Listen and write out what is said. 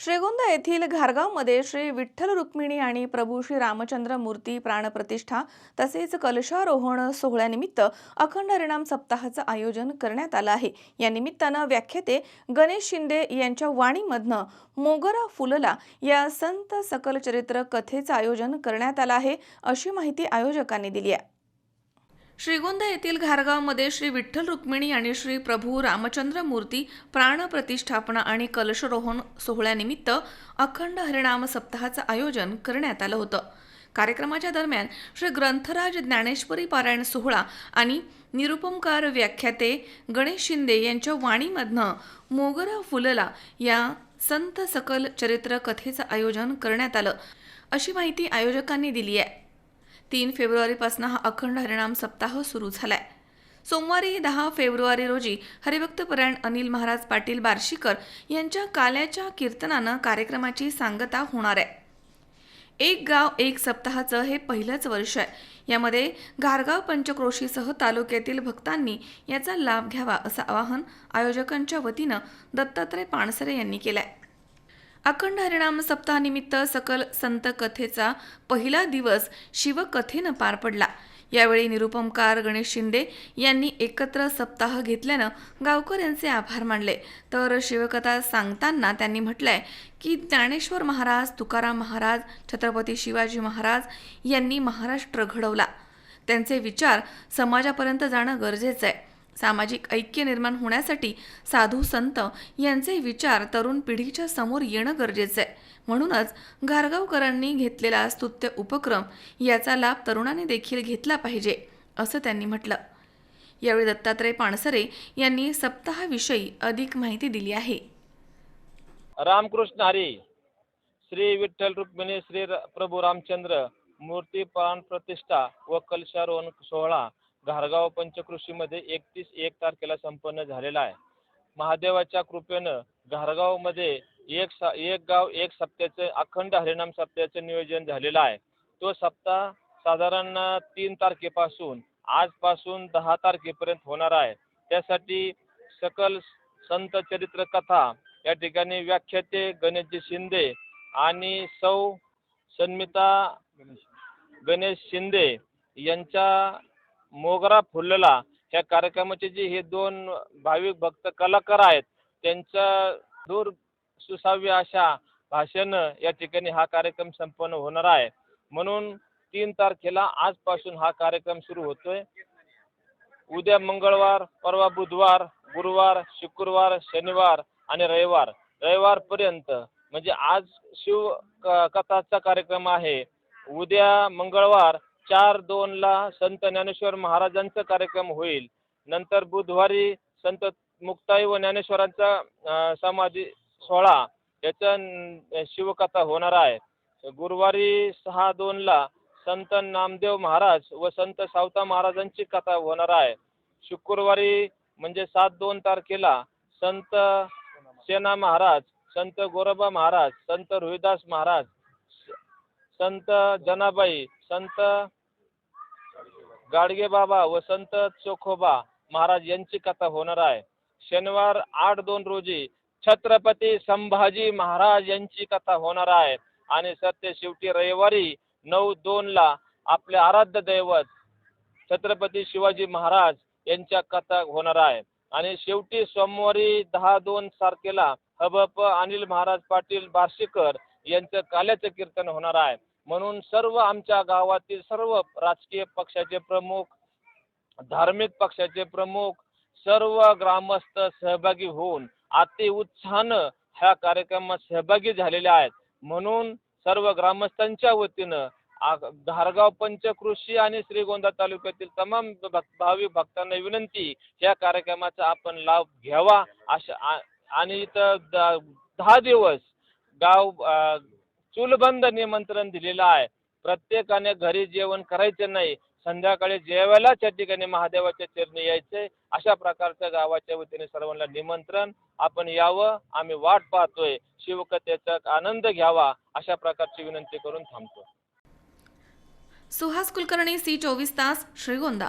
श्रीगोंदा येथील घारगावमध्ये श्री विठ्ठल रुक्मिणी आणि प्रभू श्री रामचंद्र मूर्ती प्राणप्रतिष्ठा तसेच कलशारोहण सोहळ्यानिमित्त अखंड रिणाम सप्ताहाचं आयोजन करण्यात आलं आहे. या निमित्तानं व्याख्याते गणेश शिंदे यांच्या वाणीमधनं मोगरा फुलला या संत सकल चरित्र कथेचं आयोजन करण्यात आलं आहे अशी माहिती आयोजकांनी दिली आहे. श्रीगोंदा येथील घारगावमध्ये श्री विठ्ठल रुक्मिणी आणि श्री प्रभू रामचंद्र मूर्ती प्राणप्रतिष्ठापना आणि कलशरोहण सोहळ्यानिमित्त अखंड हरिणाम सप्ताहाचं आयोजन करण्यात आलं होतं. कार्यक्रमाच्या दरम्यान श्री ग्रंथराज ज्ञानेश्वरी पारायण सोहळा आणि निरुपमकार व्याख्याते गणेश शिंदे यांच्या वाणीमधनं मोगरा फुलला या संत सकल चरित्र कथेचं आयोजन करण्यात आलं. अशी माहिती आयोजकांनी दिली आहे. तीन फेब्रुवारीपासून हा अखंड हरिणाम सप्ताह सुरू झालाय. सोमवारी दहा फेब्रुवारी रोजी हरिभक्तपरायण अनिल महाराज पाटील बार्शीकर यांच्या काल्याच्या कीर्तनानं कार्यक्रमाची सांगता होणार आहे. एक गाव एक सप्ताहाचं हे पहिलंच वर्ष आहे. यामध्ये गारगाव पंचक्रोशीसह तालुक्यातील भक्तांनी याचा लाभ घ्यावा असं आवाहन आयोजकांच्या वतीनं दत्तात्रय पाणसरे यांनी केलं आहे अखंड हरिणाम सप्ताहानिमित्त सकल संत कथेचा पहिला दिवस शिवकथेनं पार पडला. यावेळी निरुपमकार गणेश शिंदे यांनी एकत्र सप्ताह घेतल्यानं गावकऱ्यांचे आभार मानले. तर शिवकथा सांगताना त्यांनी म्हटलंय की ज्ञानेश्वर महाराज तुकाराम महाराज छत्रपती शिवाजी महाराज यांनी महाराष्ट्र घडवला. त्यांचे विचार समाजापर्यंत जाणं गरजेचं आहे. सामाजिक ऐक्य निर्माण होण्यासाठी साधू संत यांचे विचार तरुण पिढीच्या समोर येणं गरजेचं आहे. म्हणूनच घारगावकरांनी घेतलेला स्तुत्य उपक्रम याचा लाभ तरुणांनी देखील घेतला पाहिजे असं त्यांनी म्हटलं. यावेळी दत्तात्रय पाणसरे यांनी सप्ताहाविषयी अधिक माहिती दिली आहे. रामकृष्ण हरी श्री विठ्ठल रुक्मिणी श्री प्रभू रामचंद्र मूर्ती प्राण प्रतिष्ठा व कलशारोहण सोहळा घारगाव पंचकृषीमध्ये एकतीस एक तारखेला संपन्न झालेला आहे. महादेवाच्या कृपेनं घारगावमध्ये एक सा एक गाव एक सप्त्याचं अखंड हरिनाम सप्त्याचं नियोजन झालेलं आहे. तो सप्ताह साधारण तीन तारखेपासून आजपासून दहा तारखेपर्यंत होणार आहे. त्यासाठी सकल संत चरित्र कथा या ठिकाणी व्याख्याते गणेशजी शिंदे आणि सौ सन्मिता गणेश शिंदे यांच्या मोगरा फुलला. ह्या कार्यक्रमाचे जे हे दोन भाविक भक्त कलाकार आहेत त्यांच्या दूर सुसाव्य अशा भाषेनं या ठिकाणी हा कार्यक्रम संपन्न होणार आहे. म्हणून तीन तारखेला आजपासून हा कार्यक्रम सुरू होतोय. उद्या मंगळवार परवा बुधवार गुरुवार शुक्रवार शनिवार आणि रविवार. रविवारपर्यंत म्हणजे आज शिव क- कथाचा कार्यक्रम आहे. उद्या मंगळवार चार दोनला संत ज्ञानेश्वर महाराजांचा कार्यक्रम होईल. नंतर बुधवारी संत मुक्ताई व ज्ञानेश्वरांचा समाधी सोहळा याचा शिवकथा होणार आहे. गुरुवारी सहा दोनला संत नामदेव महाराज व संत सावता महाराजांची कथा होणार आहे. शुक्रवारी म्हणजे सात दोन तारखेला संत सेना महाराज संत गोरोबा महाराज संत रोहिदास महाराज संत जनाबाई संत गाडगे बाबा व संत चोखोबा महाराज यांची कथा होणार आहे. शनिवार आठ दोन रोजी छत्रपती संभाजी महाराज यांची कथा होणार आहे. आणि सत्य शेवटी रविवारी नऊ दोनला आपले आराध्य दैवत छत्रपती शिवाजी महाराज यांच्या कथा होणार आहे. आणि शेवटी सोमवारी दहा दोन तारखेला हबप अनिल महाराज पाटील बार्शीकर यांचं काल्याचं कीर्तन होणार आहे. म्हणून सर्व आमच्या गावातील सर्व राजकीय पक्षाचे प्रमुख धार्मिक पक्षाचे प्रमुख सर्व ग्रामस्थ सहभागी होऊन अति उत्साहानं ह्या कार्यक्रमात सहभागी झालेले आहेत. म्हणून सर्व ग्रामस्थांच्या वतीनं धारगाव पंचकृषी आणि श्रीगोंदा तालुक्यातील तमाम भक- भाविक भक्तांना विनंती या कार्यक्रमाचा आपण लाभ घ्यावा. अशा आणि इथं द- दहा दिवस गाव चूलबंद निमंत्रण दिलेलं आहे. प्रत्येकाने घरी जेवण करायचे नाही. संध्याकाळी जेवायला त्या ठिकाणी महादेवाच्या चरणी यायचे. अशा प्रकारच्या गावाच्या वतीने सर्वांना निमंत्रण. आपण यावं आम्ही वाट पाहतोय. शिवकथेचा आनंद घ्यावा अशा प्रकारची विनंती करून थांबतो. सुहास कुलकर्णी सी चोवीस तास श्रीगोंदा.